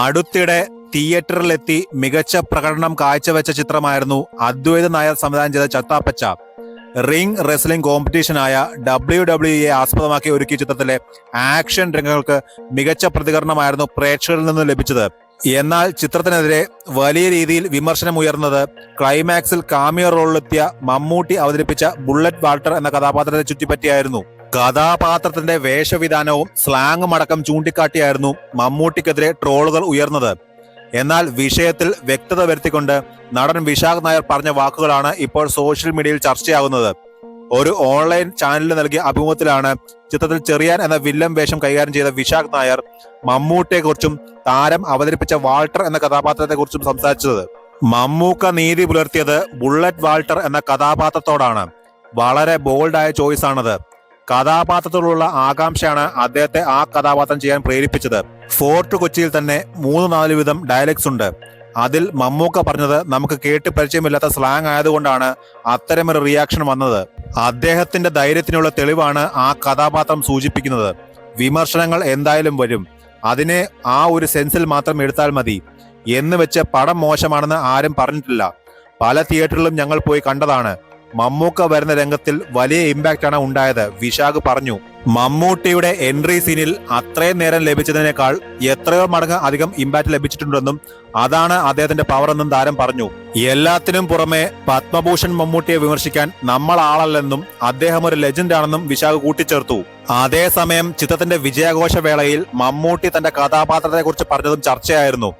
അടുത്തിടെ തിയേറ്ററിലെത്തി മികച്ച പ്രകടനം കാഴ്ചവെച്ച ചിത്രമായിരുന്നു അദ്വൈത നായർ സംവിധാനം ചെയ്ത ചത്താപ്പച്ച. റിംഗ് റെസ്ലിംഗ് കോമ്പറ്റീഷനായ ഡബ്ല്യു ഡബ്ല്യു എ ആസ്പദമാക്കി ഒരുക്കിയ ചിത്രത്തിലെ ആക്ഷൻ രംഗങ്ങൾക്ക് മികച്ച പ്രതികരണമായിരുന്നു പ്രേക്ഷകരിൽ നിന്ന് ലഭിച്ചത്. എന്നാൽ ചിത്രത്തിനെതിരെ വലിയ രീതിയിൽ വിമർശനം ഉയർന്നത് ക്ലൈമാക്സിൽ കാമിയോ റോളിലെത്തിയ മമ്മൂട്ടി അവതരിപ്പിച്ച ബുള്ളറ്റ് വാൾട്ടർ എന്ന കഥാപാത്രത്തെ ചുറ്റിപ്പറ്റിയായിരുന്നു. കഥാപാത്രത്തിന്റെ വേഷവിധാനവും സ്ലാങ്ങും അടക്കം ചൂണ്ടിക്കാട്ടിയായിരുന്നു മമ്മൂട്ടിക്കെതിരെ ട്രോളുകൾ ഉയർന്നത്. എന്നാൽ വിഷയത്തിൽ വ്യക്തത വരുത്തിക്കൊണ്ട് നടൻ വിശാഖ് നായർ പറഞ്ഞ വാക്കുകളാണ് ഇപ്പോൾ സോഷ്യൽ മീഡിയയിൽ ചർച്ചയാകുന്നത്. ഒരു ഓൺലൈൻ ചാനലിൽ നൽകിയ അഭിമുഖത്തിലാണ് ചിത്രത്തിൽ ചെറിയാൻ എന്ന വില്ലൻ വേഷം കൈകാര്യം ചെയ്ത വിശാഖ് നായർ മമ്മൂട്ടിയെക്കുറിച്ചും താരം അവതരിപ്പിച്ച വാൾട്ടർ എന്ന കഥാപാത്രത്തെക്കുറിച്ചും സംസാരിച്ചത്. മമ്മൂക്ക നീതി പുലർത്തിയത് ബുള്ളറ്റ് വാൾട്ടർ എന്ന കഥാപാത്രത്തോടാണ്. വളരെ ബോൾഡായ ചോയ്സ് ആണത്. കഥാപാത്രത്തോടുള്ള ആകാംക്ഷയാണ് അദ്ദേഹത്തെ ആ കഥാപാത്രം ചെയ്യാൻ പ്രേരിപ്പിച്ചത്. ഫോർട്ട് കൊച്ചിയിൽ തന്നെ മൂന്ന് നാല് വിധം ഡയലക്ട്സ് ഉണ്ട്. അതിൽ മമ്മൂക്ക പറഞ്ഞത് നമുക്ക് കേട്ട് പരിചയമില്ലാത്ത സ്ലാങ് ആയതുകൊണ്ടാണ് അത്തരമൊരു റിയാക്ഷൻ വന്നത്. അദ്ദേഹത്തിന്റെ ധൈര്യത്തിനുള്ള തെളിവാണ് ആ കഥാപാത്രം സൂചിപ്പിക്കുന്നത്. വിമർശനങ്ങൾ എന്തായാലും വരും. അതിനെ ആ ഒരു സെൻസിൽ മാത്രം എടുത്താൽ മതി. എന്ന് വെച്ച് പടം മോശമാണെന്ന് ആരും പറഞ്ഞിട്ടില്ല. പല തിയേറ്ററിലും ഞങ്ങൾ പോയി കണ്ടതാണ്. മമ്മൂക്ക വരുന്ന രംഗത്തിൽ വലിയ ഇമ്പാക്റ്റ് ആണ് ഉണ്ടായത്. വിശാഖ് പറഞ്ഞു മമ്മൂട്ടിയുടെ എൻട്രി സീനിൽ അത്രയും നേരം ലഭിച്ചതിനേക്കാൾ എത്രയോ മടങ്ങ് അധികം ഇമ്പാക്റ്റ് ലഭിച്ചിട്ടുണ്ടെന്നും അതാണ് അദ്ദേഹത്തിന്റെ പവർ എന്നും താരം പറഞ്ഞു. എല്ലാത്തിനും പുറമെ പത്മഭൂഷൺ മമ്മൂട്ടിയെ വിമർശിക്കാൻ നമ്മൾ ആളല്ലെന്നും അദ്ദേഹം ഒരു ലെജൻഡ് ആണെന്നും വിശാഖ് കൂട്ടിച്ചേർത്തു. അതേസമയം ചിത്രത്തിന്റെ വിജയാഘോഷ വേളയിൽ മമ്മൂട്ടി തന്റെ കഥാപാത്രത്തെക്കുറിച്ച് പറഞ്ഞതും ചർച്ചയായിരുന്നു.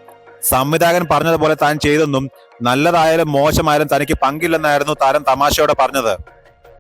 സംവിധായകൻ പറഞ്ഞതുപോലെ താൻ ചെയ്തെന്നും നല്ലതായാലും മോശമായാലും തനിക്ക് പങ്കില്ലെന്നായിരുന്നു താരം തമാശയോടെ പറഞ്ഞത്.